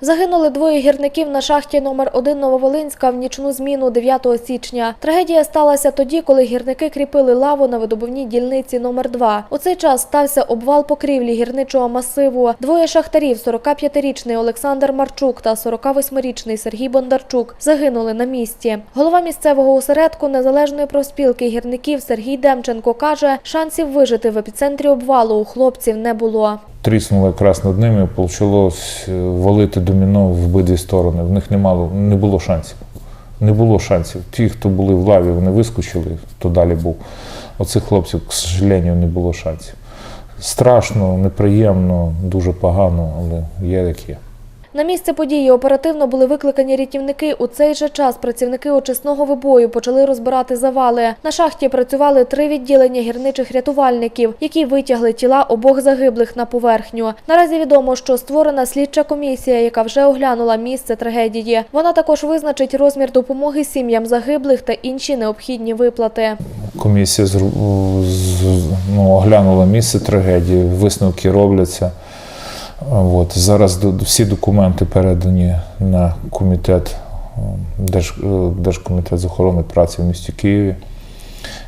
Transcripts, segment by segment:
Загинули двоє гірників на шахті номер 1 Нововолинська в нічну зміну 9 січня. Трагедія сталася тоді, коли гірники кріпили лаву на видобувній дільниці номер 2 У цей час стався обвал покрівлі гірничого масиву. Двоє шахтарів, 45-річний Олександр Марчук та 48-річний Сергій Бондарчук, загинули на місці. Голова місцевого осередку незалежної профспілки гірників Сергій Демченко каже, шансів вижити в епіцентрі обвалу у хлопців не було. Тріснуло якраз над ними, почалось валити доміно в обидві сторони. В них не, мало, не було шансів. Не було шансів. Ті, хто були в лаві, вони вискочили, хто далі був. Оцих хлопців, к сожалению, не було шансів. Страшно, неприємно, дуже погано, але є як є. На місце події оперативно були викликані рятівники. У цей же час працівники очисного вибою почали розбирати завали. На шахті працювали три відділення гірничих рятувальників, які витягли тіла обох загиблих на поверхню. Наразі відомо, що створена слідча комісія, яка вже оглянула місце трагедії. Вона також визначить розмір допомоги сім'ям загиблих та інші необхідні виплати. Комісія ну, оглянула місце трагедії, висновки робляться. От, зараз всі документи передані на комітет, е, Держ, е, Держкомітет з охорони праці в місті Києві.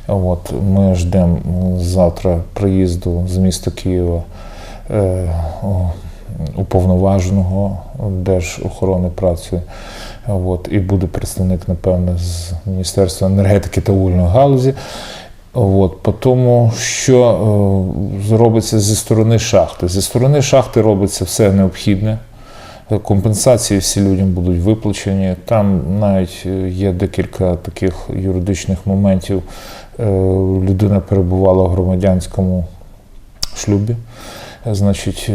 От, ми ждемо завтра приїзду з міста Києва е, уповноваженого Держохорони праці. От, і буде представник, напевно, з Міністерства енергетики та вугільної галузі. От, по тому, що е, робиться зі сторони шахти. Зі сторони шахти робиться все необхідне. Компенсації всі людям будуть виплачені. Там навіть е, є декілька таких юридичних моментів. Е, Людина перебувала в громадянському шлюбі. Значить,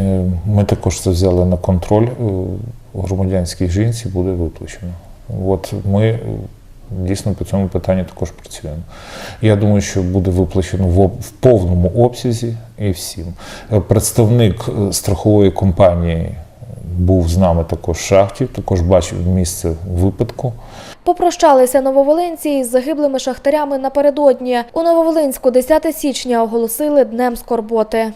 ми також це взяли на контроль. Громадянській жінці буде виплачено. От ми дійсно по цьому питанню також працюємо. Я думаю, що буде виплачено в, повному обсязі і всім. Е, Представник е, страхової компанії був з нами також в шахті, також бачив місце випадку. Попрощалися нововолинці із загиблими шахтарями напередодні. У Нововолинську 10 січня оголосили днем скорботи.